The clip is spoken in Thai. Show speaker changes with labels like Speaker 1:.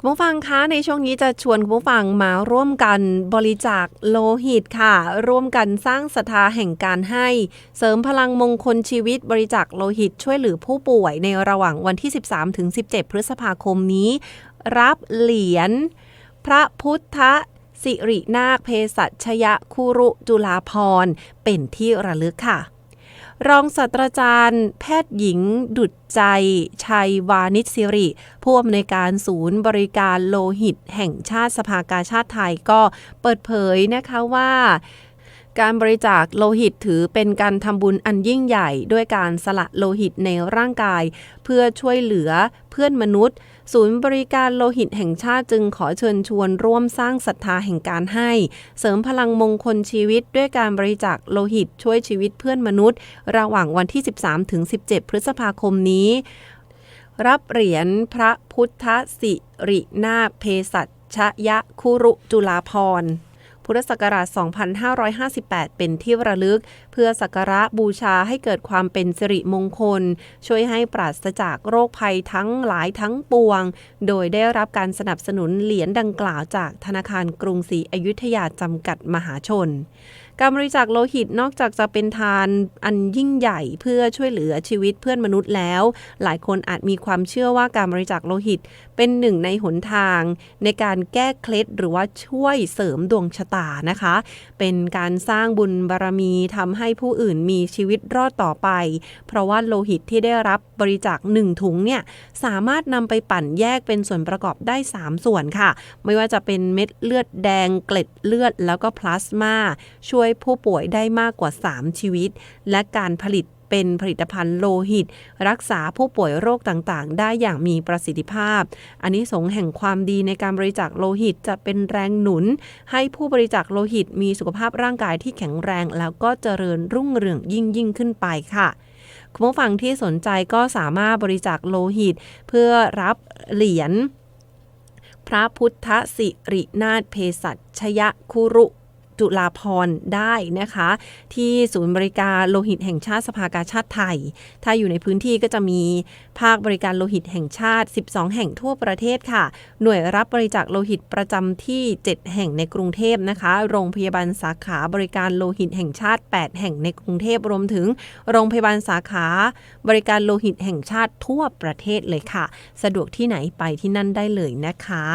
Speaker 1: คุณผู้ฟังคะในช่วงนี้จะชวนคุณผู้ฟังมาร่วมกันบริจาคโลหิตค่ะ ร่วมกันสร้างศรัทธาแห่งการให้ เสริมพลังมงคลชีวิตบริจาคโลหิตช่วยเหลือผู้ป่วยในระหว่างวันที่ 13ถึง17 พฤษภาคมนี้ รับเหรียญพระพุทธสิรินาคเภสัชยะคุรุจุลาพรเป็นที่ระลึกค่ะ รองศาสตราจารย์ แพทย์หญิง ดุจใจ ชัยวานิชสิริ ผู้อำนวยการศูนย์บริการโลหิตแห่งชาติสภากาชาติไทยก็เปิดเผยนะคะว่า การบริจาคโลหิตถือเป็นการทำบุญอันยิ่งใหญ่ด้วยการสละโลหิตในร่างกาย เพื่อช่วยเหลือเพื่อนมนุษย์ ศูนย์บริการโลหิตแห่งชาติจึงขอเชิญชวนร่วมสร้างศรัทธาแห่งการให้ เสริมพลังมงคลชีวิตด้วยการบริจาคโลหิตช่วยชีวิตเพื่อนมนุษย์ ระหว่างวันที่ 13ถึง17 พฤษภาคมนี้ รับเหรียญพระพุทธสิรินาเภสัชยะคุรุจุลาพรณ์ พุทธศักราช 2558 เป็นที่ระลึก เพื่อสักการะบูชาให้เกิดความเป็นสิริมงคล ช่วยให้ปราศจากโรคภัยทั้งหลายทั้งปวง โดยได้รับการสนับสนุนเหรียญดังกล่าวจากธนาคารกรุงศรีอยุธยาจำกัดมหาชนการบริจาคโลหิตนอกจากจะเป็นทานอันยิ่งใหญ่เพื่อช่วยเหลือชีวิตเพื่อนมนุษย์แล้ว หลายคนอาจมีความเชื่อว่าการบริจาคโลหิตเป็นหนึ่งในหนทาง ในการแก้เคล็ดหรือว่าช่วยเสริมดวงชะตานะคะ เป็นการสร้างบุญบารมีทำให้ผู้อื่นมีชีวิตรอดต่อไป เพราะว่าโลหิตที่ได้รับบริจาคหนึ่งถุงเนี่ยสามารถนำไปปั่นแยกเป็นส่วนประกอบได้ 3 ส่วนค่ะ ไม่ว่าจะเป็นเม็ดเลือดแดงเกล็ดเลือดแล้วก็พลาสมาช่วยผู้ป่วยได้มากกว่า 3 ชีวิต และการผลิต เป็นผลิตภัณฑ์โลหิต รักษาผู้ป่วยโรคต่างๆ ได้อย่างมีประสิทธิภาพ อันนี้สงแห่งความดีในการบริจาคโลหิตจะเป็นแรงหนุน ให้ผู้บริจาคโลหิตมีสุขภาพร่างกายที่แข็งแรง แล้วก็เจริญรุ่งเรืองยิ่งยิ่งขึ้นไปค่ะคุณผู้ฟังที่สนใจก็สามารถบริจาคโลหิต เพื่อรับเหรียญพระพุทธสิรินาถเภสัชยคุรุ จุลาพรณ์ได้นะคะ ที่ศูนย์บริการโลหิตแห่งชาติสภากาชาติไทย ถ้าอยู่ในพื้นที่ก็จะมีภาคบริการโลหิตแห่งชาติ 12 แห่งทั่วประเทศค่ะ หน่วยรับบริจาคโลหิตประจำที่ 7 แห่งในกรุงเทพนะคะ โรงพยาบาลสาขาบริการโลหิตแห่งชาติ 8 แห่งในกรุงเทพรวมถึง โรงพยาบาลสาขาบริการโลหิตแห่งชาติทั่วประเทศเลยค่ะ สะดวกที่ไหนไปที่นั่นได้เลยนะคะ